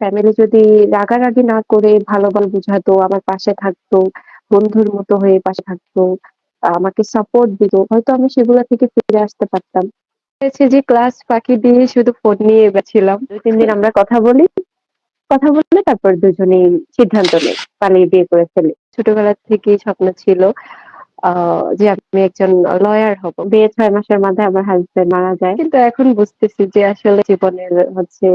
Family যদি রাগারাগি না করে ভালো, ভালো বুঝাতো, আমার পাশে থাকতো, বন্ধুর মতো হয়ে পাশে থাকতো, আমাকে সাপোর্ট দিত, হয়তো আমি সেগুলা থেকে ফিরে আসতে পারতাম। হয়েছে যে ক্লাস ফাঁকি দিয়ে শুধু ফোন নিয়ে ছিলাম। ২-৩ দিন আমরা কথা বলি। কথা বললে তারপর দুজনেই সিদ্ধান্ত নেই। পালিয়ে বিয়ে করে ফেলি। ছোটবেলা থেকেই স্বপ্ন ছিল যে আমি একজন লয়ার হব। বিয়ে ছয় মাসের মাথায় আমার হাসব্যান্ড মারা যায়। কিন্তু এখন বুঝতেছি যে আসলে জীবনের হচ্ছে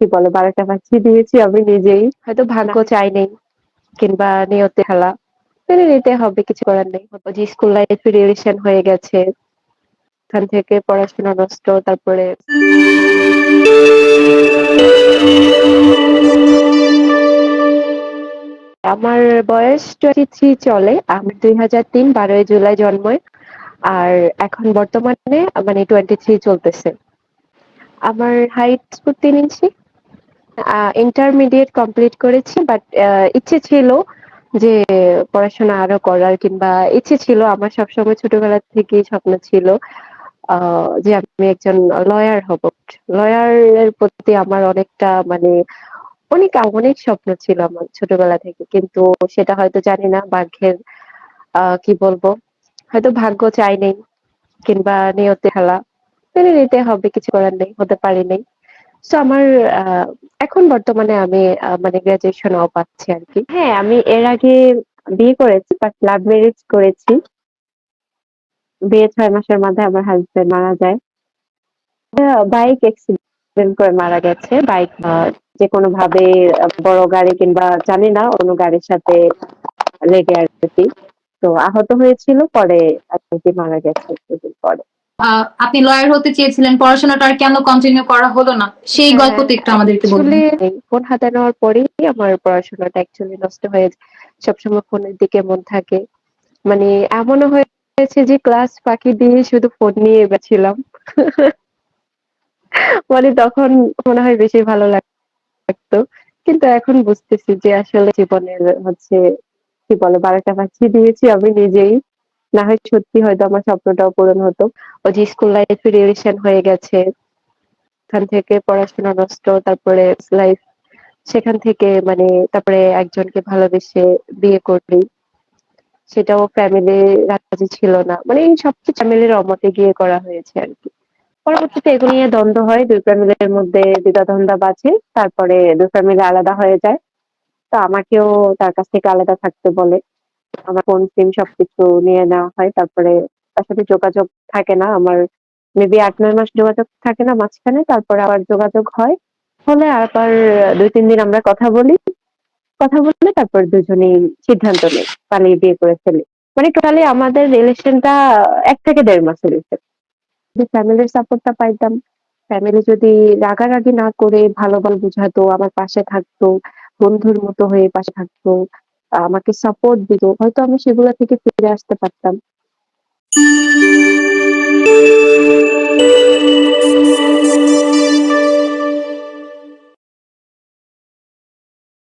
কি বলে ১২ টা বাজিয়ে দিয়েছি আমি নিজেই। হয়তো ভাগ্য চাই নাই কিংবা নিয়তে খেলা। মেনে নিতে হবে কিছু করার নেই। যে স্কুল লাইফ রিলেশন হয়ে গেছে। ওখান থেকে পড়াশোনা নষ্ট তারপরে আমার বয়স 23 চলে। আমি ২০০৩ ১২ই জুলাই জন্মই। আর এখন বর্তমানে মানে 23 চলতেছে। আমার হাইট ৩ ইঞ্চি। ইন্টারমিডিয়েট কমপ্লিট করেছি। বাট ইচ্ছে ছিল যে পড়াশোনা আরও করার কিংবা ইচ্ছে ছিল আমার সবসময় ছোটবেলা থেকেই স্বপ্ন ছিল যে আমি একজন লয়ার হব। লয়ার এর প্রতি আমার অনেকটা মানে অনেক, অনেক স্বপ্ন ছিল আমার ছোটবেলা থেকে। কিন্তু সেটা হয়তো জানি না ভাগ্যের কি বলব? হয়তো ভাগ্য চাই নাই কিংবা নিয়তে খেলা। মেনে নিতে হবে কিছু করার নেই। হতে পারি নাই। সো আমার এখন বর্তমানে আমি মানে গ্র্যাজুয়েশন ও পাচ্ছি আরকি। হ্যাঁ, আমি এর আগে বিয়ে করেছি বাট লাভ ম্যারেজ করেছি। বিয়ে ছয় মাসের মাথায় আমার হাসব্যান্ড মারা যায়। বাইক অ্যাক্সিডেন্ট করে মারা গেছে। বাইক আ যেকোনোভাবে ভাবে বড় গাড়ি কিংবা জানি না অন্য গাড়ির সাথে লেগে আরকি। তো আহত হয়েছিল পরে আরকি মারা গেছে পরে। আপনি লয়ার হতে চেয়েছিলেন। পড়াশোনাটা আর কেন কন্টিনিউ করা হলো না? সেই হ্যাঁ, গল্পটা একটু আমাদেরকে। অ্যাকচুয়ালি ফোন হাতে নেওয়ার পরেই আমার পড়াশোনাটা অ্যাকচুয়ালি নষ্ট হয়ে। সবসময় ফোনের দিকে মন থাকে। মানে এমনও হয়েছে যে ক্লাস ফাঁকি দিয়ে শুধু ফোন নিয়ে গেছিলাম মানে তখন মনে হয় বেশি ভালো লাগতো। কিন্তু এখন বুঝতেছি যে আসলে জীবনের হচ্ছে কি বলে ১২ টা বাজিয়ে দিয়েছি আমি নিজেই। না হয় সত্যি হয়তো আমার স্বপ্নটাও পূরণ হতো। ওই যে স্কুল লাইফ রিলেশন হয়ে গেছে। ওখান থেকে পড়াশোনা নষ্ট, তারপরে লাইফ সেখান থেকে মানে তারপরে একজনকে ভালোবেসে বিয়ে করি। সেটাও ফ্যামিলি রাজি ছিল না। মানে এই সবকিছু ফ্যামিলির অমতে গিয়ে করা হয়েছে আরকি। পরবর্তীতে এগুলো নিয়ে দ্বন্দ্ব হয়। ২ ফ্যামিলির মধ্যে দ্বিধাদ্বন্দ্ব বাজে। তারপরে ২ ফ্যামিলি আলাদা হয়ে যায়। তো আমাকেও তার কাছ থেকে আলাদা থাকতে বলে। আমার ফোন-সিম সবকিছু নিয়ে নেওয়া হয়। তারপরে তার সাথে যোগাযোগ থাকে না। আমার মেবি ৮-৯ মাস যোগাযোগ থাকে না মাঝখানে। তারপরে আবার যোগাযোগ হয়। হলে আবার ২-৩ দিন আমরা কথা বলি। কথা বললে তারপর দুজনেই সিদ্ধান্ত নেই। পালিয়ে বিয়ে করে ফেলি। মানে টোটালি আমাদের রিলেশনটা ১ থেকে ১.৫ মাস হয়েছে। ফ্যামিলির সাপোর্টটা পাইতাম, ফ্যামিলি যদি রাগারাগি না করে ভালো, ভালো বুঝাতো, আমার পাশে থাকতো, বন্ধুর মতো হয়ে পাশে থাকতো, আমাকে সাপোর্ট দিত হয়তো আমি সেগুলো থেকে ফিরে আসতে পারতাম।